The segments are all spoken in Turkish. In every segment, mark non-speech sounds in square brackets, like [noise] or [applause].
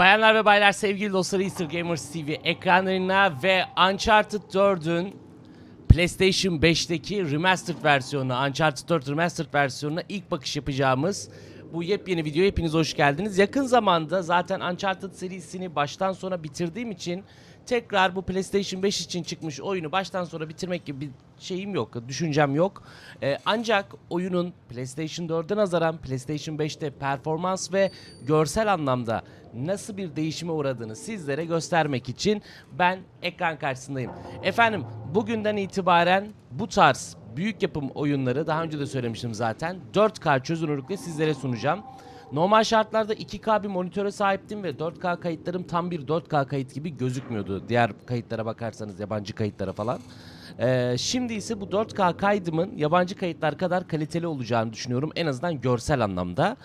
Bayanlar ve baylar sevgili dostları Easter Gamers TV ekranlarına ve Uncharted 4'ün PlayStation 5'teki Remastered versiyonu, Uncharted 4 Remastered versiyonuna ilk bakış yapacağımız bu yepyeni videoya hepiniz hoş geldiniz. Yakın zamanda zaten Uncharted serisini baştan sona bitirdiğim için tekrar bu PlayStation 5 için çıkmış oyunu baştan sona bitirmek gibi bir şeyim yok, düşüncem yok. Ee, ancak oyunun PlayStation 4'e nazaran PlayStation 5'te performans ve görsel anlamda nasıl bir değişime uğradığını sizlere göstermek için ben ekran karşısındayım. Efendim bugünden itibaren bu tarz büyük yapım oyunları daha önce de söylemiştim zaten 4K çözünürlükle sizlere sunacağım. Normal şartlarda 2K bir monitöre sahiptim ve 4K kayıtlarım tam bir 4K kayıt gibi gözükmüyordu. Diğer kayıtlara bakarsanız yabancı kayıtlara falan. Ee, şimdi ise bu 4K kaydımın yabancı kayıtlar kadar kaliteli olacağını düşünüyorum. En azından görsel anlamda.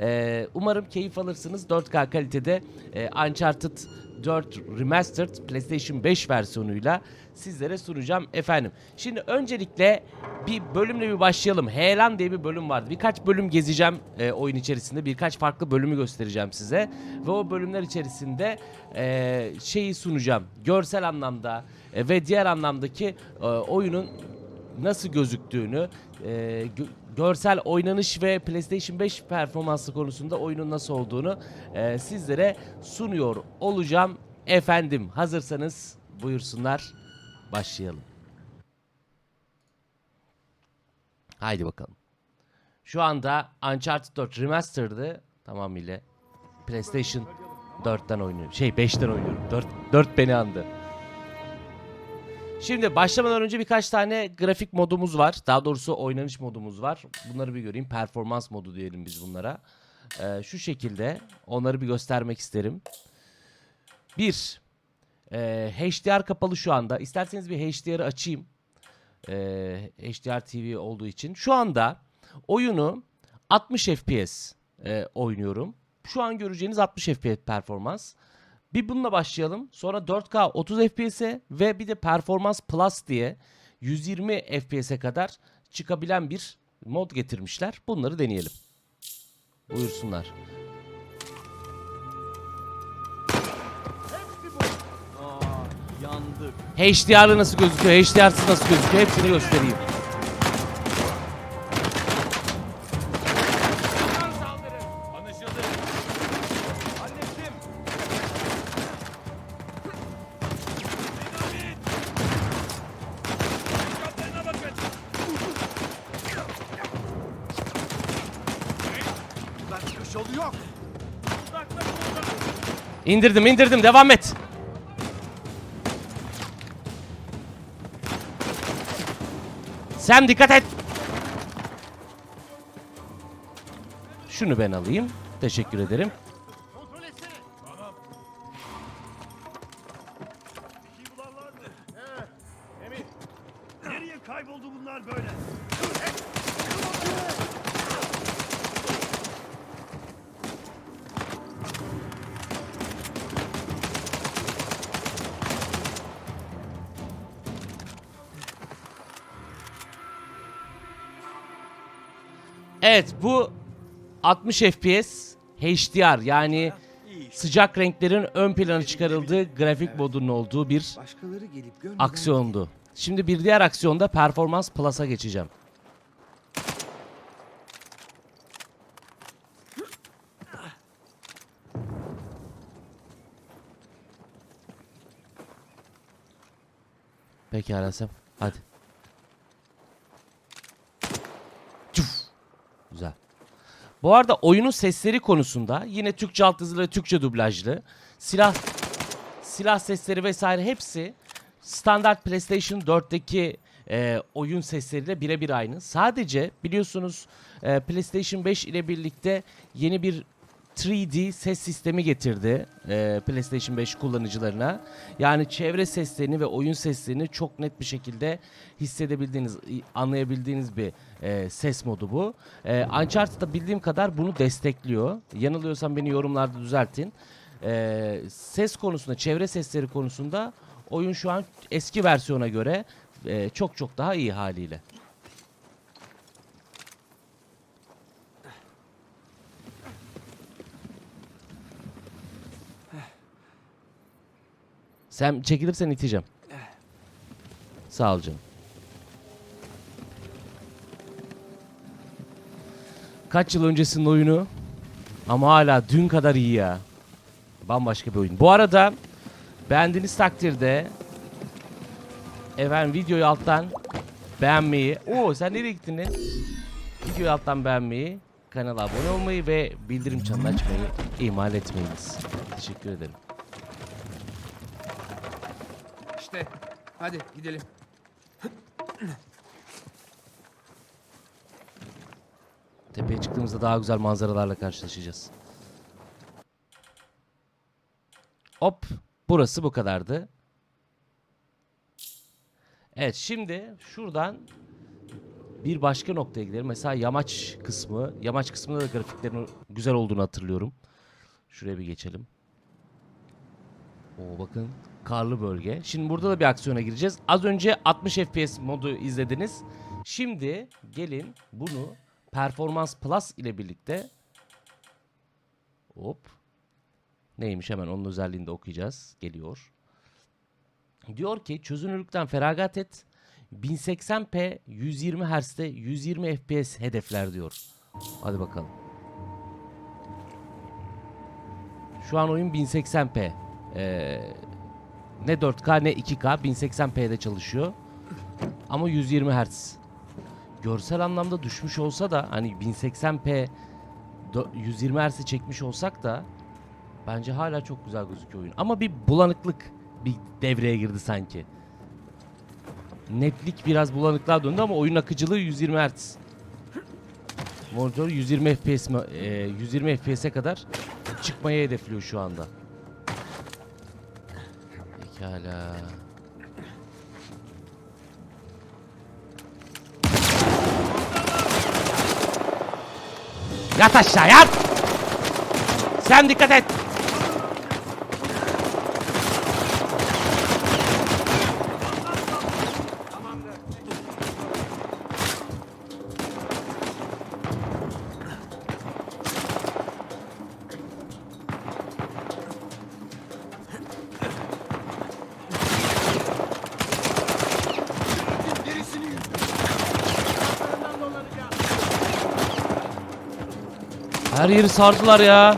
Ee, umarım keyif alırsınız. 4K kalitede e, Uncharted 4 Remastered PlayStation 5 versiyonuyla sizlere sunacağım efendim. Şimdi öncelikle bir bölümle bir başlayalım. Heyelan diye bir bölüm vardı. Birkaç bölüm gezeceğim e, oyun içerisinde. Birkaç farklı bölümü göstereceğim size. Ve o bölümler içerisinde e, şeyi sunacağım. Görsel anlamda e, ve diğer anlamdaki e, oyunun nasıl gözüktüğünü, e, gö- görsel oynanış ve PlayStation 5 performansı konusunda oyunun nasıl olduğunu e, sizlere sunuyor olacağım. Efendim hazırsanız buyursunlar başlayalım. Haydi bakalım. Şu anda Uncharted 4 Remastered'ı tamamıyla PlayStation 4'ten oynuyorum. Şey 5'ten oynuyorum. 4, 4 beni andı. Şimdi başlamadan önce birkaç tane grafik modumuz var. Daha doğrusu oynanış modumuz var. Bunları bir göreyim. Performans modu diyelim biz bunlara. Ee, şu şekilde onları bir göstermek isterim. Bir, e, HDR kapalı şu anda. İsterseniz bir HDR'ı açayım. Ee, HDR TV olduğu için. Şu anda oyunu 60 FPS e, oynuyorum. Şu an göreceğiniz 60 FPS performans. Bir bununla başlayalım. Sonra 4K 30 FPS'e ve bir de Performans Plus diye 120 FPS'e kadar çıkabilen bir mod getirmişler. Bunları deneyelim. Buyursunlar. HDR'lı nasıl gözüküyor, HDR'sız nasıl gözüküyor? Hepsini göstereyim. İndirdim indirdim. Devam et. Sen dikkat et. Şunu ben alayım. Teşekkür ederim. Evet bu 60 FPS HDR yani sıcak renklerin ön plana çıkarıldığı grafik modunun olduğu bir aksiyondu. Şimdi bir diğer aksiyonda Performans Plus'a geçeceğim. Peki Sem. Hadi. Çuf. Güzel. Bu arada oyunun sesleri konusunda yine Türkçe alt yazılı Türkçe dublajlı silah silah sesleri vesaire hepsi standart PlayStation 4'teki e, oyun sesleriyle birebir aynı. Sadece biliyorsunuz e, PlayStation 5 ile birlikte yeni bir 3D ses sistemi getirdi e, PlayStation 5 kullanıcılarına. Yani çevre seslerini ve oyun seslerini çok net bir şekilde hissedebildiğiniz, anlayabildiğiniz bir e, ses modu bu. E, Uncharted'da bildiğim kadar bunu destekliyor. Yanılıyorsam beni yorumlarda düzeltin. E, ses konusunda, çevre sesleri konusunda oyun şu an eski versiyona göre e, çok çok daha iyi haliyle. Sen çekilirsen iteceğim. Sağ ol canım. Kaç yıl öncesinin oyunu ama hala dün kadar iyi ya. Bambaşka bir oyun. Bu arada beğendiğiniz takdirde efendim videoyu alttan beğenmeyi. Oo sen nereye gittin lan? Videoyu alttan beğenmeyi, kanala abone olmayı ve bildirim çanını açmayı ihmal etmeyiniz. Teşekkür ederim. İşte. Hadi gidelim. Tepeye çıktığımızda daha güzel manzaralarla karşılaşacağız. Hop. Burası bu kadardı. Evet şimdi şuradan bir başka noktaya gidelim. Mesela yamaç kısmı. Yamaç kısmında da grafiklerin güzel olduğunu hatırlıyorum. Şuraya bir geçelim. Oo bakın karlı bölge. Şimdi burada da bir aksiyona gireceğiz. Az önce 60 FPS modu izlediniz. Şimdi gelin bunu Performans Plus ile birlikte hop neymiş hemen onun özelliğini de okuyacağız. Geliyor. Diyor ki çözünürlükten feragat et. 1080p 120 Hz'de 120 FPS hedefler diyor. Hadi bakalım. Şu an oyun 1080p. Ee, ne 4K ne 2K 1080p'de çalışıyor. Ama 120 Hz. Görsel anlamda düşmüş olsa da hani 1080p dö- 120 Hz'e çekmiş olsak da bence hala çok güzel gözüküyor oyun. Ama bir bulanıklık bir devreye girdi sanki. Netlik biraz bulanıklığa döndü ama oyun akıcılığı 120 Hz. Monitör 120 FPS e, 120 FPS'e kadar çıkmayı hedefliyor şu anda. Pekala. Yat aşağı yat. Sen dikkat et. Her yeri sardılar ya.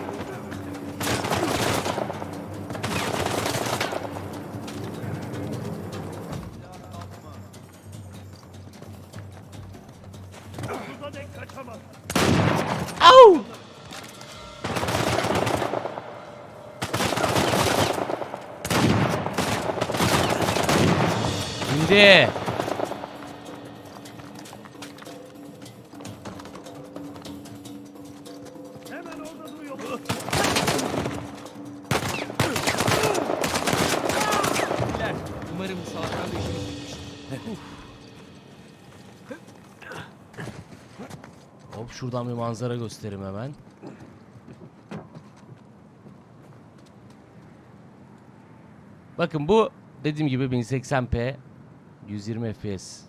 Şuradan bir manzara göstereyim hemen. Bakın bu dediğim gibi 1080p 120 fps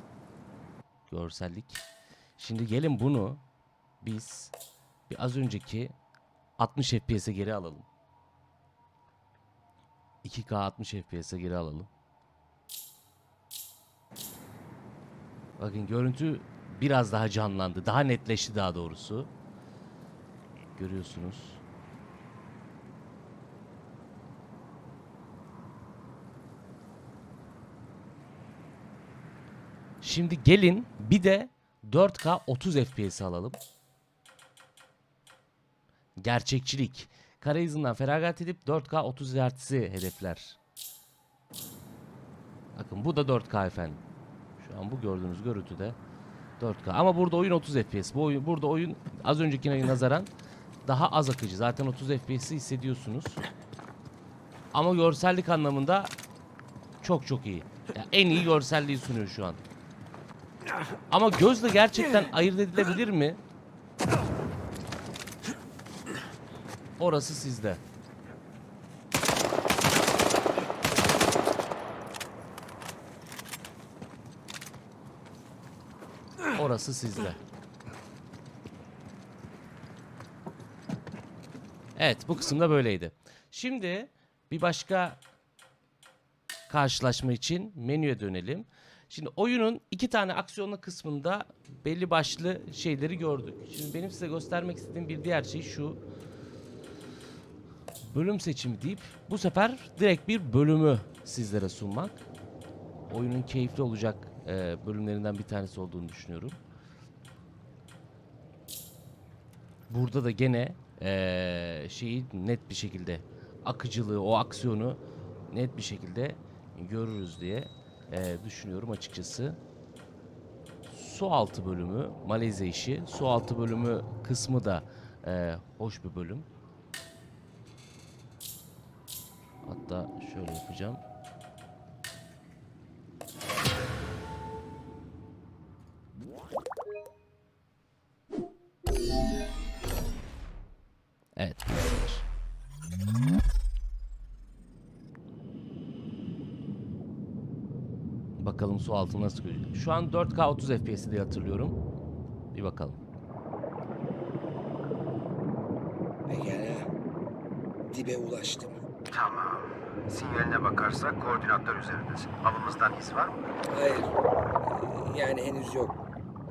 görsellik. Şimdi gelin bunu biz bir az önceki 60 fps'e geri alalım. 2K 60 fps'e geri alalım. Bakın görüntü biraz daha canlandı. Daha netleşti daha doğrusu. Görüyorsunuz. Şimdi gelin bir de 4K 30 FPS alalım. Gerçekçilik. Kare hızından feragat edip 4K 30 Hz'i hedefler. Bakın bu da 4K efendim. Şu an bu gördüğünüz görüntüde 4K. Ama burada oyun 30 FPS. Bu oyun, burada oyun az öncekine nazaran daha az akıcı. Zaten 30 FPS'i hissediyorsunuz. Ama görsellik anlamında çok çok iyi. Ya en iyi görselliği sunuyor şu an. Ama gözle gerçekten ayırt edilebilir mi? Orası sizde. Orası sizde. Evet bu kısımda böyleydi. Şimdi bir başka karşılaşma için menüye dönelim. Şimdi oyunun iki tane aksiyonlu kısmında belli başlı şeyleri gördük. Şimdi benim size göstermek istediğim bir diğer şey şu. Bölüm seçimi deyip bu sefer direkt bir bölümü sizlere sunmak. Oyunun keyifli olacak e, bölümlerinden bir tanesi olduğunu düşünüyorum. Burada da gene eee, şeyi net bir şekilde akıcılığı, o aksiyonu net bir şekilde görürüz diye eee, düşünüyorum açıkçası. Su altı bölümü, Malezya işi. Su altı bölümü kısmı da eee, hoş bir bölüm. Hatta şöyle yapacağım. Evet. Bakalım su altı nasıl gözüküyor. Şu an 4K 30 FPS diye hatırlıyorum. Bir bakalım. Pekala. Dibe ulaştım. Tamam. Sinyaline bakarsak koordinatlar üzerindesin. Avımızdan iz var mı? Hayır. Yani henüz yok.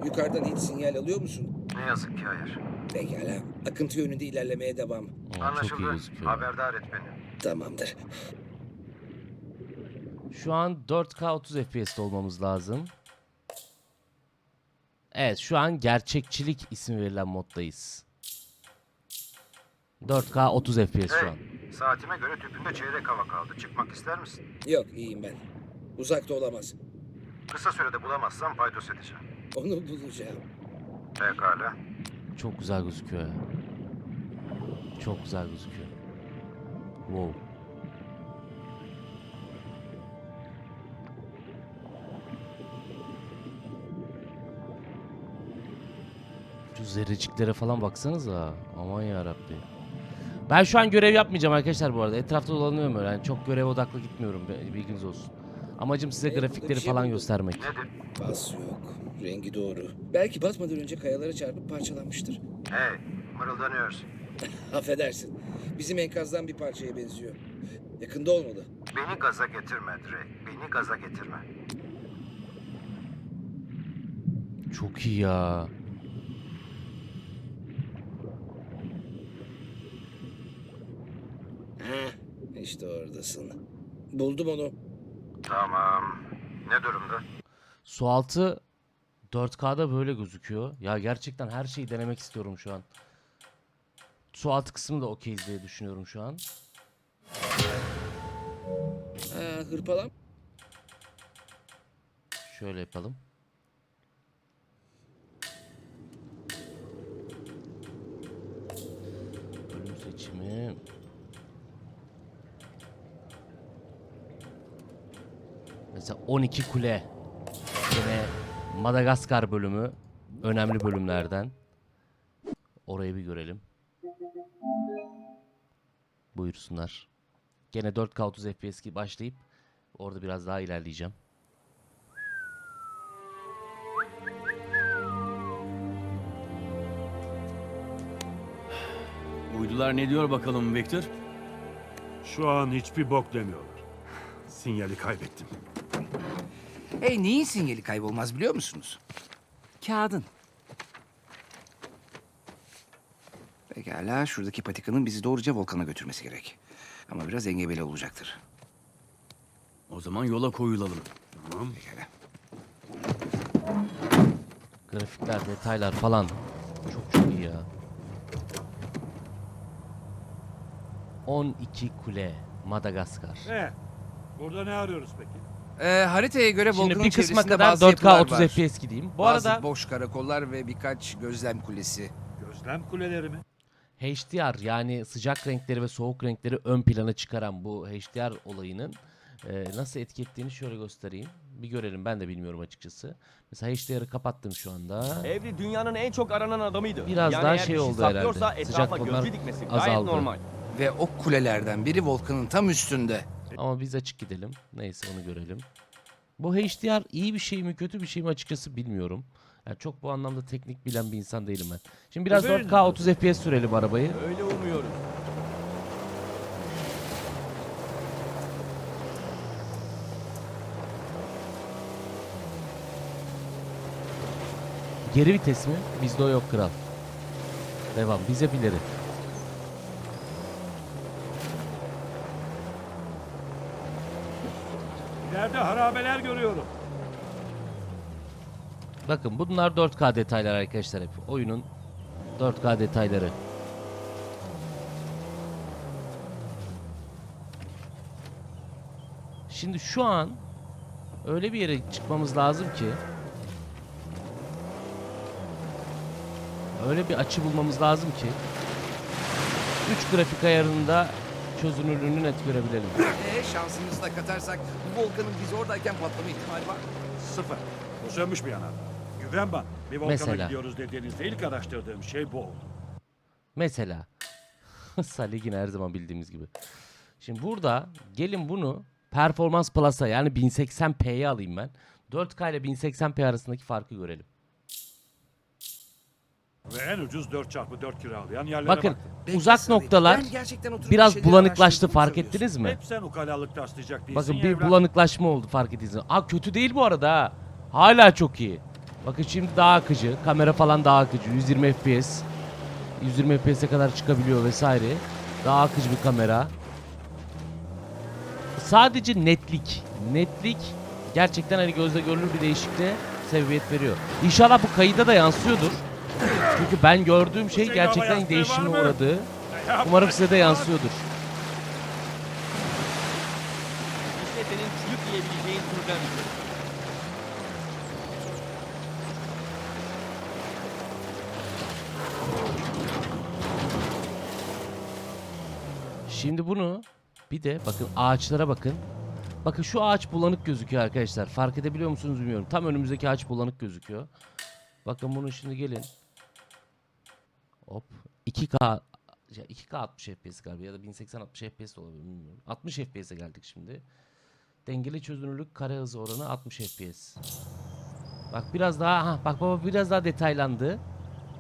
Yukarıdan hiç sinyal alıyor musun? Ne yazık ki hayır. Pekala. Akıntı yönünde ilerlemeye devam. Aa, çok iyi Anlaşıldı. gözüküyor. Haberdar et beni. Tamamdır. Şu an 4K 30 FPS'te olmamız lazım. Evet şu an gerçekçilik ismi verilen moddayız. 4K 30 FPS şu Hey, an. saatime göre tüpünde çeyrek hava kaldı. Çıkmak ister misin? Yok iyiyim ben. Uzakta olamaz. Kısa sürede bulamazsam paydos edeceğim. Onu bulacağım. Pekala. Çok güzel gözüküyor ya. Çok güzel gözüküyor. Wow. Şu zerreciklere falan baksanıza. Aman ya Rabbi. Ben şu an görev yapmayacağım arkadaşlar bu arada. Etrafta dolanıyorum öyle. Yani çok görev odaklı gitmiyorum. Bilginiz olsun. Amacım size grafikleri şey falan göstermek. Bas yok. Rengi doğru. Belki basmadan önce kayalara çarpıp parçalanmıştır. Hey, mırıldanıyorsun. [laughs] Affedersin. Bizim enkazdan bir parçaya benziyor. Yakında olmalı. Beni gaza getirme Drake. Beni gaza getirme. Çok iyi ya. Heh, işte oradasın. Buldum onu. Tamam. Ne durumda? Sualtı 4K'da böyle gözüküyor. Ya gerçekten her şeyi denemek istiyorum şu an. Sualtı kısmı da okeyiz diye düşünüyorum şu an. Ha, hırpalam. Şöyle yapalım. Bölüm seçimi. Mesela 12 kule. Yine Madagaskar bölümü. Önemli bölümlerden. Orayı bir görelim. Buyursunlar. Gene 4K 30 FPS gibi başlayıp orada biraz daha ilerleyeceğim. Uydular ne diyor bakalım Victor? Şu an hiçbir bok demiyorlar. Sinyali kaybettim. Hey neyin sinyali kaybolmaz biliyor musunuz? Kağıdın. Pekala şuradaki patikanın bizi doğruca volkana götürmesi gerek. Ama biraz engebeli olacaktır. O zaman yola koyulalım. Tamam. Pekala. Grafikler, detaylar falan. Çok çok iyi ya. 12 kule. Madagaskar. E, burada ne arıyoruz peki? Ee, haritaya göre Şimdi volkanın bir kısma çevresinde kadar bazı 4K yapılar 30 var. FPS gideyim. Bu bazı arada boş karakollar ve birkaç gözlem kulesi. Gözlem kuleleri mi? HDR yani sıcak renkleri ve soğuk renkleri ön plana çıkaran bu HDR olayının e, nasıl etki ettiğini şöyle göstereyim. Bir görelim ben de bilmiyorum açıkçası. Mesela HDR'ı kapattım şu anda. Evri dünyanın en çok aranan adamıydı. Biraz yani daha eğer şey bir oldu saklıyorsa herhalde. etrafa Sıcak tonlar gözcü dikmesi gayet azaldı. normal. Ve o kulelerden biri volkanın tam üstünde. Ama biz açık gidelim. Neyse onu görelim. Bu HDR iyi bir şey mi kötü bir şey mi açıkçası bilmiyorum. Yani çok bu anlamda teknik bilen bir insan değilim ben. Şimdi biraz Öyle 4K 30 FPS sürelim arabayı. Öyle umuyorum. Geri vites mi? Bizde o yok kral. Devam. Bize bileri. Harabeler görüyorum. Bakın bunlar 4K detaylar arkadaşlar hep. Oyunun 4K detayları. Şimdi şu an öyle bir yere çıkmamız lazım ki öyle bir açı bulmamız lazım ki 3 grafik ayarında çözünürlüğünü net görebilelim. Ee, şansımızı da katarsak bu volkanın biz oradayken patlama ihtimali var. Sıfır. Bu sönmüş bir yanardağ. Güven bana. Bir volkana Mesela. gidiyoruz dediğinizde ilk araştırdığım şey bu oldu. Mesela [laughs] Salih yine her zaman bildiğimiz gibi. Şimdi burada gelin bunu Performans Plus'a yani 1080p'ye alayım ben. 4K ile 1080p arasındaki farkı görelim. Ve en ucuz 4x4 kiralayan yerlere Bakın baktım. Bekle uzak Salih, noktalar ben gerçekten oturup bir biraz şeyleri bulanıklaştı araştırdığımı fark ettiniz mi? Hep sen ukalalık taslayacak değilsin Bakın ya bir evlat. bulanıklaşma oldu fark ettiğiniz Aa kötü değil bu arada ha. Hala çok iyi. Bakın şimdi daha akıcı. Kamera falan daha akıcı. 120 FPS. 120 FPS'e kadar çıkabiliyor vesaire. Daha akıcı bir kamera. Sadece netlik. Netlik gerçekten hani gözle görülür bir değişikliğe sebebiyet veriyor. İnşallah bu kayıda da yansıyordur. Çünkü ben gördüğüm şey gerçekten değişime uğradı. Umarım size de ya. yansıyordur. Senin çürük yiyebileceğin türden. Şimdi bunu bir de bakın ağaçlara bakın. Bakın şu ağaç bulanık gözüküyor arkadaşlar. Fark edebiliyor musunuz bilmiyorum. Tam önümüzdeki ağaç bulanık gözüküyor. Bakın bunu şimdi gelin. Hop. 2K ya 2K 60 FPS galiba ya da 1080 60 FPS de olabilir bilmiyorum. 60 FPS'e geldik şimdi. Dengeli çözünürlük kare hızı oranı 60 FPS. Bak biraz daha ha bak baba biraz daha detaylandı.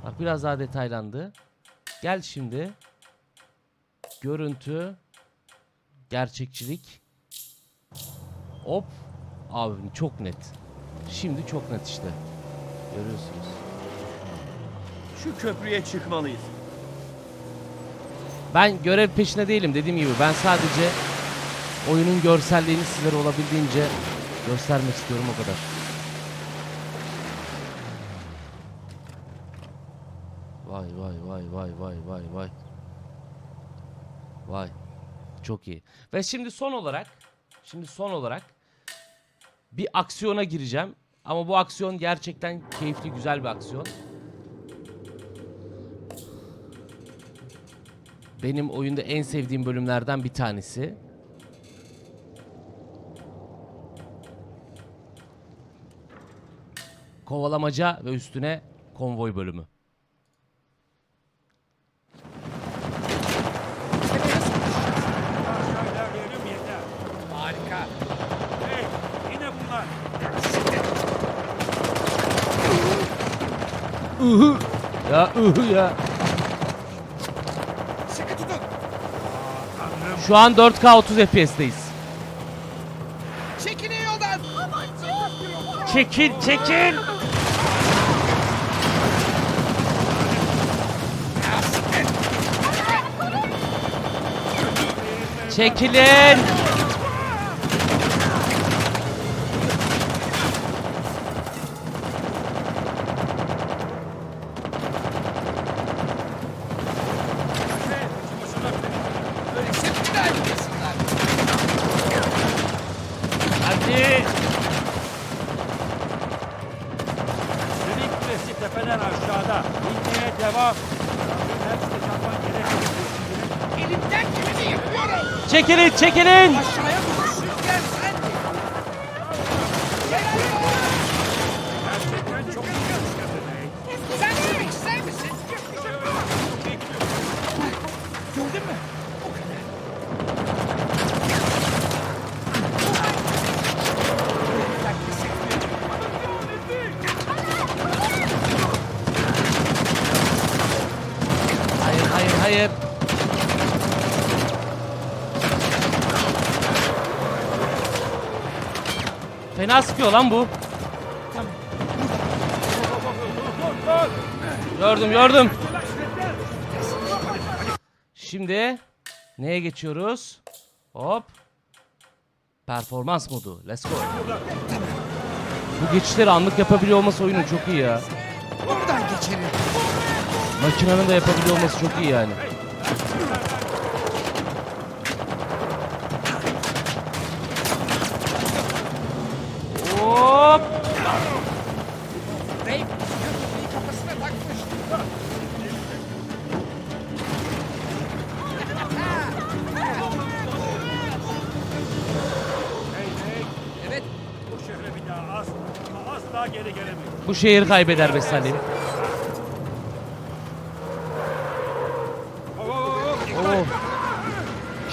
Bak biraz daha detaylandı. Gel şimdi. Görüntü. Gerçekçilik. Hop. Abi çok net. Şimdi çok net işte. Görüyorsunuz. Şu köprüye çıkmalıyız. Ben görev peşinde değilim dediğim gibi. Ben sadece oyunun görselliğini sizlere olabildiğince göstermek istiyorum o kadar. Vay vay vay vay vay vay vay. Vay. Çok iyi. Ve şimdi son olarak şimdi son olarak bir aksiyona gireceğim. Ama bu aksiyon gerçekten keyifli, güzel bir aksiyon. Benim oyunda en sevdiğim bölümlerden bir tanesi. Kovalamaca ve üstüne konvoy bölümü. Harika. Hey yine bunlar. Uhu. Ya uhu ya. Sıkı tutun. Tanrım. Şu an 4K 30 FPS'teyiz. Çekilin yoldan. Çekil, çekil. Çekilin. Çekilin, çekilin. Aşağıya Fena sıkıyor lan bu. Gördüm gördüm. Şimdi neye geçiyoruz? Hop. Performans modu. Let's go. Bu geçişleri anlık yapabiliyor olması oyunun çok iyi ya. Buradan geçelim. Makinenin de yapabiliyor olması çok iyi yani. Şehir kaybeder be Salim. Oo.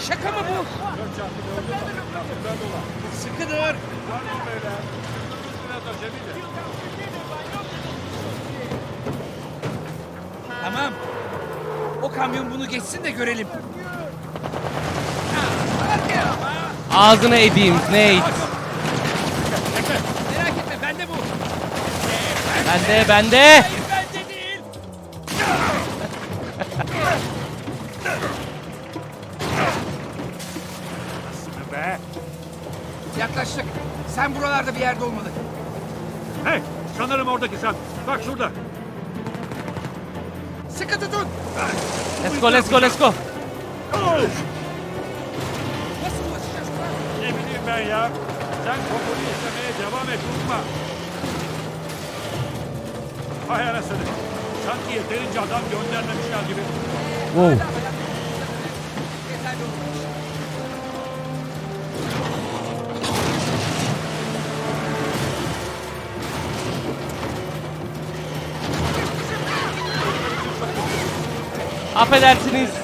Şaka mı bu? Sıkı dur. Tamam. O kamyon bunu geçsin de görelim. Ağzına edeyim Nate. Merak etme bende bu. Bende bende. Hayır bende değil. Be. Yaklaştık. Sen buralarda bir yerde olmalı. Hey, sanırım oradaki sen. Bak şurada. Sıkı tutun. Let's go let's go let's go. Nasıl ulaşacağız buna? Ne bileyim ben ya. Sen kokuyu istemeye devam et unutma. Hay anasını. Sanki yeterince adam göndermemişler gibi. Wow. Affedersiniz.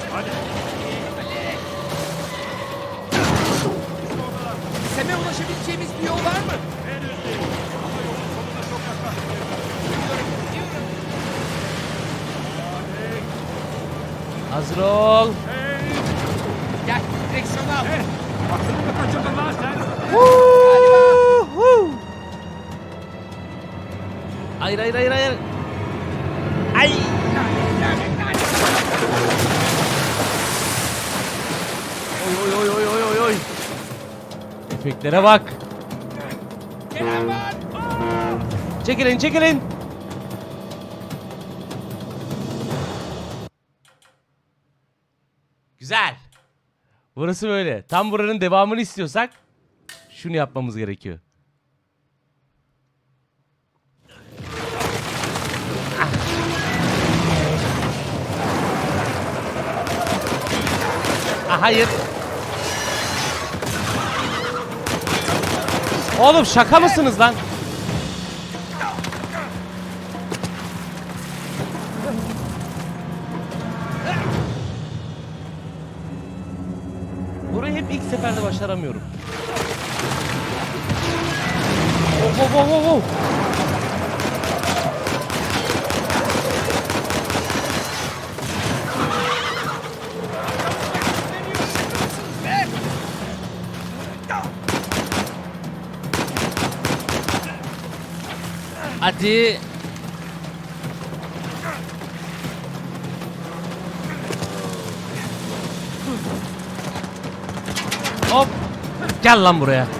Efektlere bak. Çekilin çekilin. Güzel. Burası böyle. Tam buranın devamını istiyorsak şunu yapmamız gerekiyor. Ah. Ah, hayır. Oğlum şaka mısınız lan? Burayı hep ilk seferde başaramıyorum. Oh, oh, oh, oh, oh. Hadi. Hop. Gel lan buraya.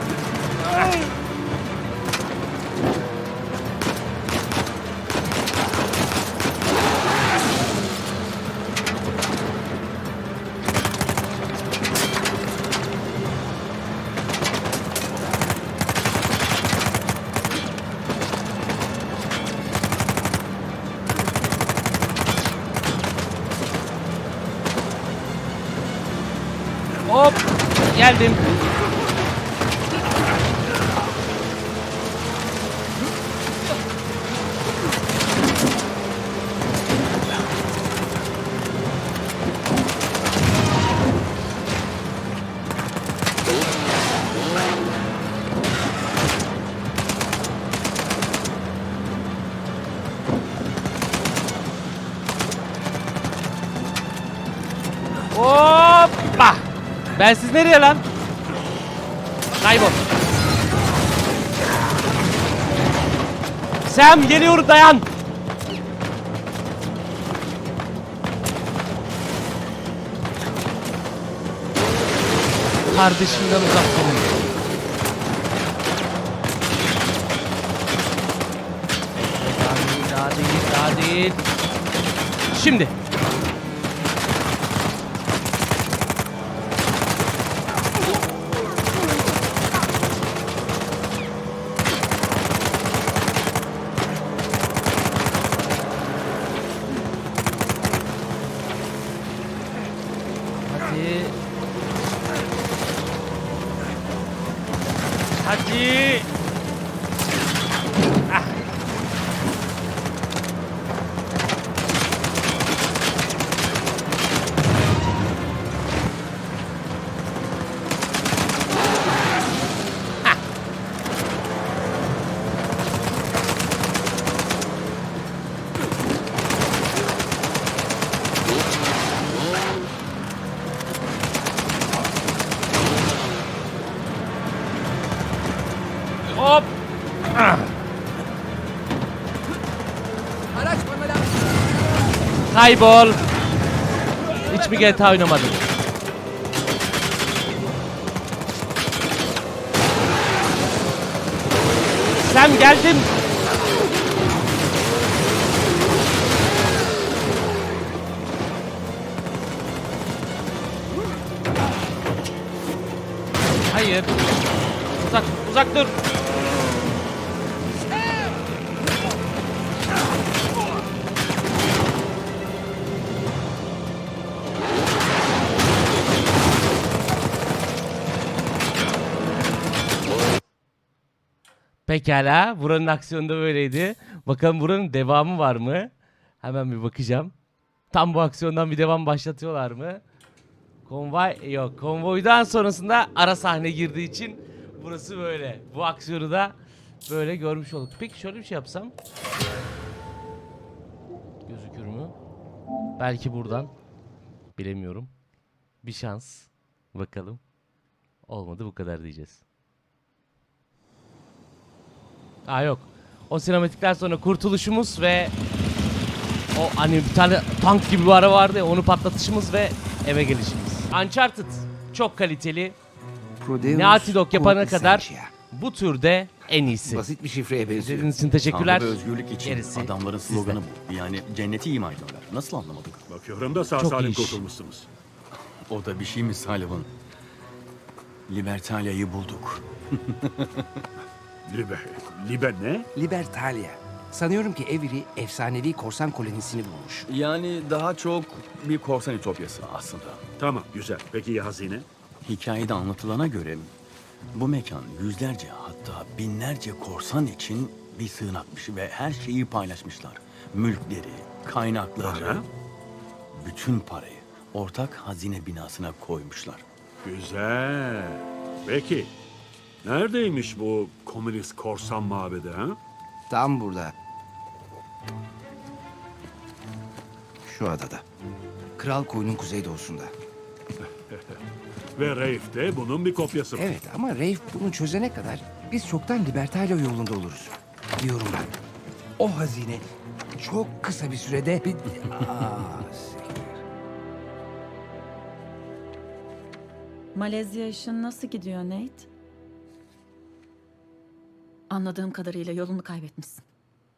Ben siz nereye lan? Kaybol. Sam geliyor dayan. Kardeşimden uzak durun. Daha değil, daha değil, daha değil. Şimdi Kaybol. Hiç mi GTA oynamadın? Sam geldim. Hayır. Uzak, uzak dur. Pekala. Buranın aksiyonu da böyleydi. Bakalım buranın devamı var mı? Hemen bir bakacağım. Tam bu aksiyondan bir devam başlatıyorlar mı? Konvoy yok. Konvoydan sonrasında ara sahne girdiği için burası böyle. Bu aksiyonu da böyle görmüş olduk. Peki şöyle bir şey yapsam. Gözükür mü? Belki buradan. Bilemiyorum. Bir şans. Bakalım. Olmadı bu kadar diyeceğiz. Aa yok. O sinematikten sonra kurtuluşumuz ve o hani bir tane tank gibi bir ara vardı ya onu patlatışımız ve eve gelişimiz. Uncharted çok kaliteli. Prodeus Naughty Dog yapana kadar bu türde en iyisi. Basit bir şifreye benziyor. İzlediğiniz için teşekkürler. Tanrı ve özgürlük için Gerisi adamların sloganı bu. Yani cenneti ima ediyorlar. Nasıl anlamadık? Bakıyorum da sağ Çok salim iyi iş. kurtulmuşsunuz. O da bir şey mi Sullivan? Libertalia'yı bulduk. [laughs] Libe, Libe ne? Libertalia. Sanıyorum ki Avery efsanevi korsan kolonisini bulmuş. Yani daha çok bir korsan ütopyası aslında. Tamam, güzel. Peki ya hazine? Hikayede anlatılana göre bu mekan yüzlerce hatta binlerce korsan için bir sığınakmış ve her şeyi paylaşmışlar. Mülkleri, kaynakları, Para? bütün parayı ortak hazine binasına koymuşlar. Güzel. Peki, neredeymiş bu komünist korsan mabedi ha? Tam burada. Şu adada. Kral koyunun kuzeydoğusunda. [laughs] Ve Rafe de bunun bir kopyası. Evet ama Rafe bunu çözene kadar biz çoktan Libertalia yolunda oluruz. Diyorum ben. O hazine çok kısa bir sürede bir... [laughs] Aa. Malezya işin nasıl gidiyor Nate? Anladığım kadarıyla yolunu kaybetmişsin.